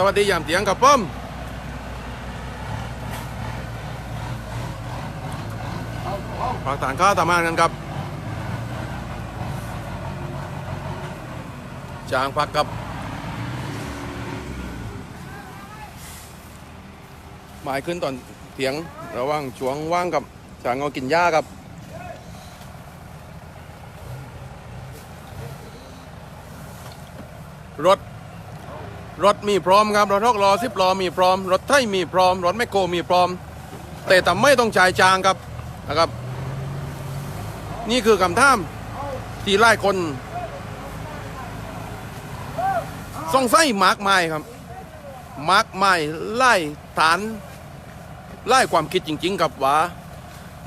สวัสดียามเตียงกับป้อมฝากฐานข้าวตามานกันครับจางพักกับหมายขึ้นตอนเถียงระหว่างช่วงว่างกับจางเอากินหญ้าครับรถ รถมีพร้อมครับรถทกล้อสิบล้อมีพร้อม รถไทยมีพร้อม รถแมคโครมีพร้อม แต่ทำไม่ต้องจ่ายจางครับนะครับ นี่คือคำถามที่ไล่คนสงไสัยมากไมายครับมากไมายไล่ฐานไล่ความคิดจริงๆครับว่า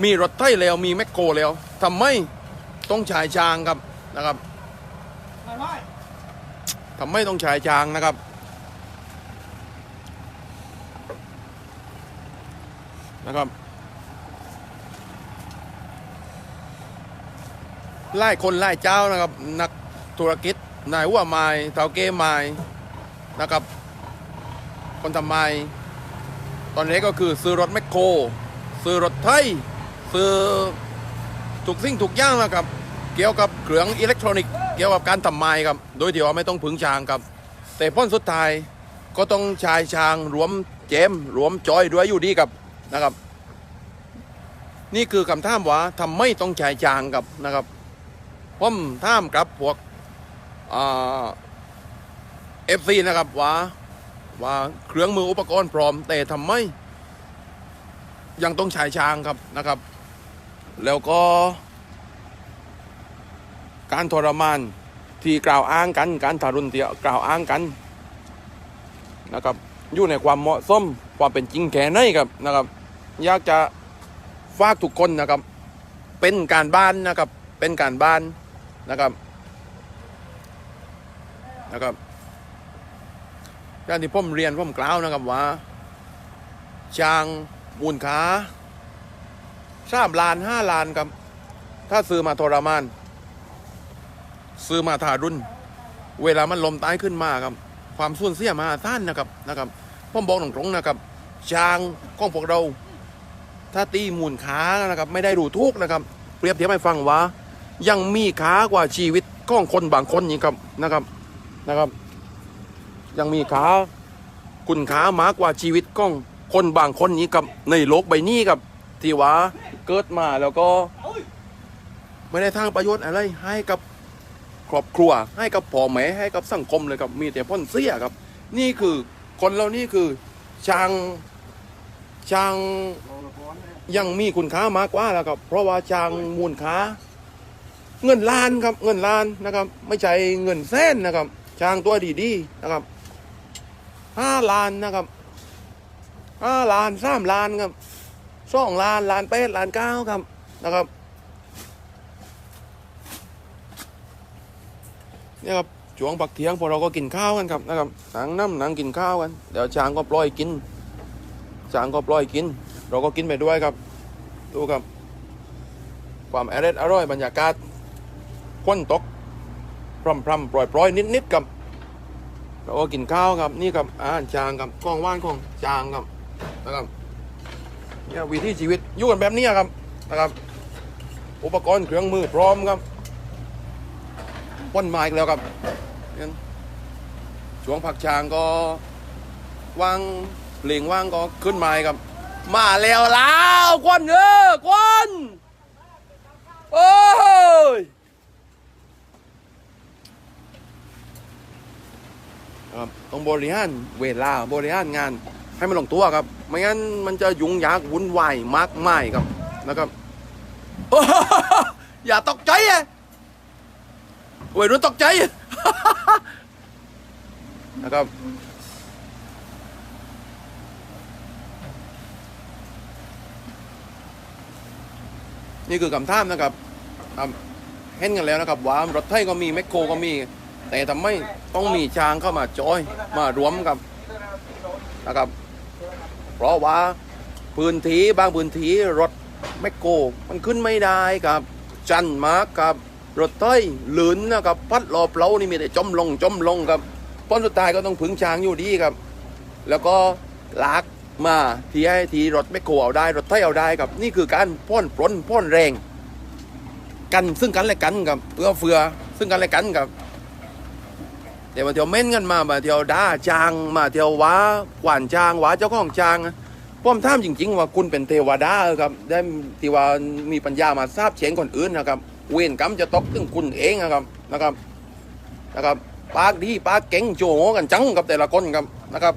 มีรถไทยแล้วมีแมคโครแล้วทำไมต้องจ่ายจางครับนะครับทำไมต้องจ่ายจางนะครับ นะครับ ไล่คนไล่เจ้านะครับ นักธุรกิจนายหัว่าไม้เท่าเก้ไม้นะครับ คนทำไม ตอนนี้ก็คือซื้อรถแมคโคร ซื้อรถไทย ซื้อทุกสิ่งทุกย่างนะครับ เกี่ยวกับเครื่องอิเล็กทรอนิกส์เกี่ยวกับการทำไม้ครับ โดยที่ว่าไม่ต้องผึ่งชางครับ แต่พ้นสุดท้ายก็ต้องชายชางรวมเจมรวมจอยด้วยอยู่ดีครับ นะครับ นี่คือคำถามว่าทำไม่ต้องใชายชางครับนะครับผมถามกับพวกเอฟซีนะครับว่าว่าเครื่องมืออุปกรณ์พร้อม แต่ทำไมยังต้องใชายชางครับนะครับ แล้วก็ การทรมานที่กล่าวอ้างกัน การทารุณที่กล่าวอ้างกันนะครับ อยู่ในความเหมาะสมความเป็นจริงแค่ไหนครับนะครับ อยากจะฝากทุกคนนะครับ เป็นการบ้านนะครับ เป็นการบ้านนะครับนะครับการที่ผมเรียนผมกล่าวนะครับว่าช้างมูลค้าสามล้านห้าล้านครับ ถ้าซื้อมาทรมาน ซื้อมาทารุณเวลามันลมตายขึ้นมาครับ ความสูญเสียมหาศาลนะครับนะครับผมบอกตรงๆนะครับช้างของพวกเรา ถ้าตีมูลค้านะครับไม่ได้ดูทุกนะครับ เปรียบเทียบให้ฟังว่า ยังมีค้ากว่าชีวิตของคนบางคนนี่ครับนะครับนะครับ ยังมีค้าคุณค้ามากกว่าชีวิตของคนบางคนนี้ครับในโลกใบนี้ครับที่ว่าเกิดมาแล้วก็ ไม่ได้ทางประโยชน์อะไรให้กับครอบครัว ให้กับพ่อแม่ให้กับสังคมเลยครับมีแต่พ้นเสียครับ นี่คือคนเรานี่คือช่าง ช่างยังมีคุณค่ามากกว่าแล้วครับ เพราะว่าจางมูลค่าเงินล้านครับ เงินล้านนะครับ ไม่ใช่เงินแสนนะครับจางตัวดีๆนะครับห้าล้านนะครับห้าล้านสามล้านครับสองล้านล้านแปดล้านเก้าครับนะครับเนี่ยครับช่วงปักเทียงพอเราก็กินข้าวกันครับนะครับหนังน้ำหนังกินข้าวกัน เดี๋ยวจางก็ปล่อยกิน จางก็ปล่อยกิน เราก็กินไปด้วยครับ ดูครับ ความอร่อยอร่อยบรรยากาศพ้นตกพร่ำพร่ำปล่อยปล่อยนิดนิดๆครับ เราก็กินข้าวครับ นี่ครับอาหารจางครับกล้องว่านของจางครับนะครับเนี่ยวิถีชีวิตอยู่กันแบบนี้ครับนะครับ อุปกรณ์เครื่องมือพร้อมครับพ้นไมาอีกแล้วครับช่วงผักชางก็วาง เหลียงว่างก็ขึ้นมาครับ มาแล้วแล้วควันเออควันโอ้ยครับต้องบริหารเวลาบริหารงานให้มันลงตัวครับ ไม่งั้นมันจะยุ่งยากวุ่นวายมากมายครับนะครับอย่าตกใจอะวัยรุ่นตกใจนะครับ นี่คือคำถามนะครับเห็นกันแล้วนะครับว่ารถไทยก็มีแมคโครก็มี แต่ทำไมต้องมีช้างเข้ามาจอยมารวมกับนะครับ เพราะว่าพื้นที่บางพื้นที่รถแมคโครมันขึ้นไม่ได้ครับ จันมาร์กครับรถไทยหลืนนะครับพัดหลอบเล้านี่มีแต่จมลงจมลงครับพ้นสุดท้ายก็ต้องผึ่งช้างอยู่ดีครับ แล้วก็ลาก มาที่ให้ทีรถไม่โกเอาได้ รถไถเอาได้ครับ นี่คือการพ่นปลนพ่นแรง กันซึ่งกันและกันครับเอื้อเฟือซึ่งกันและกันครับเดี๋ยวมาเที่ยวเม้นกันมามาเที่ยวด่าจางมาเที่ยวว้าหวานจางว้าเจ้าของจางผมถามจริง ๆ ว่าคุณเป็นเทวดาเหรอครับได้ที่ว่ามีปัญญามาทราบเฉียงคนอื่นนะครับ เวรกรรมจะตกถึงคุณเองนะครับนะครับนะครับปากดีปากเก่งโจโหกันจังกับแต่ละคนครับนะครับ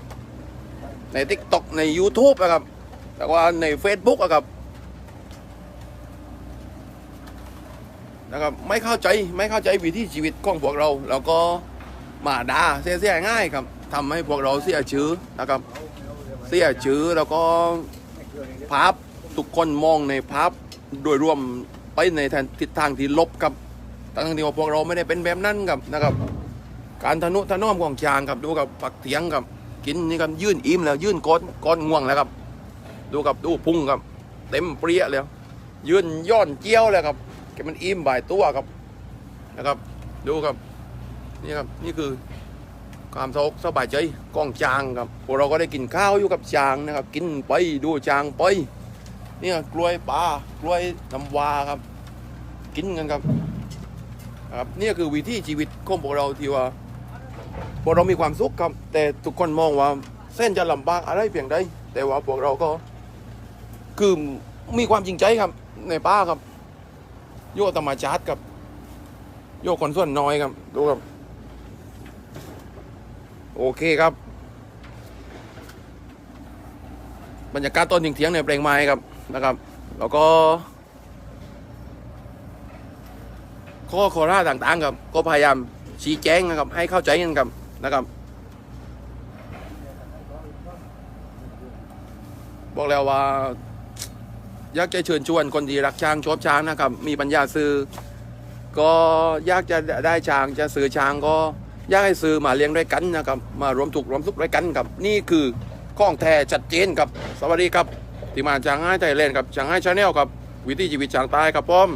ในทิกตอกใน YouTube นะครับ แต่ว่าใน Facebook อะครับนะครับ ไม่เข้าใจไม่เข้าใจวิถีชีวิตของพวกเรา แล้วก็มาด่าเสียๆง่ายครับทำให้พวกเราเสียชื่อนะครับ เสียชื่อแล้วก็ภาพทุกคนมองในภาพโดยรวมไปในทางทิศทางที่ลบครับทั้งที่ว่าพวกเราไม่ได้เป็นแบบนั้นครับนะครับ การทะนุถนอมของชางครับดูกับปักเถียงครับ กินนี่ครับยื่นอิ่มแล้วยื่นก้อนก้อนง่วงแล้วครับ ดูกับดูพุงครับ เต็มเปรี้ยแล้วยื่นย้อนเจี้ยวเลยครับแกมันอิ่มบ่ายตัวครับนะครับ ดูครับนี่ครับนี่คือความสกสบายใจก้องจางครับพวกเราก็ได้กินข้าวอยู่กับจางนะครับ กินไปดูจางไปนี่ยกล้วยปลากล้วยน้ำวาครับ กินกันครับครับนี่คือวิถีชีวิตของพวกเราที่ว่า พวกเรามีความสุขครับ แต่ทุกคนมองว่าเส้นจะลำบากอะไรเพียงใดแต่ว่าพวกเราก็ คือมีความจริงใจครับ ในป้าครับ โยธรรมชาติกับ โยคนส่วนน้อยครับ ดูครับ โอเคครับ บรรยากาศต้นเถียงในแปลงไม้ครับนะครับ แล้วก็ข้อขอร่าต่างๆครับ ก็พยายามชี้แจงนะครับ ให้เข้าใจกันครับ นะครับ บอกแล้วว่า อยากจะเชิญชวนคนที่รักช้างชอบช้างนะครับ มีปัญญาซื้อ ก็อยากจะได้ช้างจะซื้อช้างก็อยากให้ซื้อมาเลี้ยงด้วยกันนะครับ มารวมถูกรวมสุขด้วยกันครับ นี่คือข้องแท้ชัดเจนครับ สวัสดีครับที่มาช้างให้ไทยแลนครับช้างให้ชาแนลครับ วิถีชีวิตช้างตายครับผม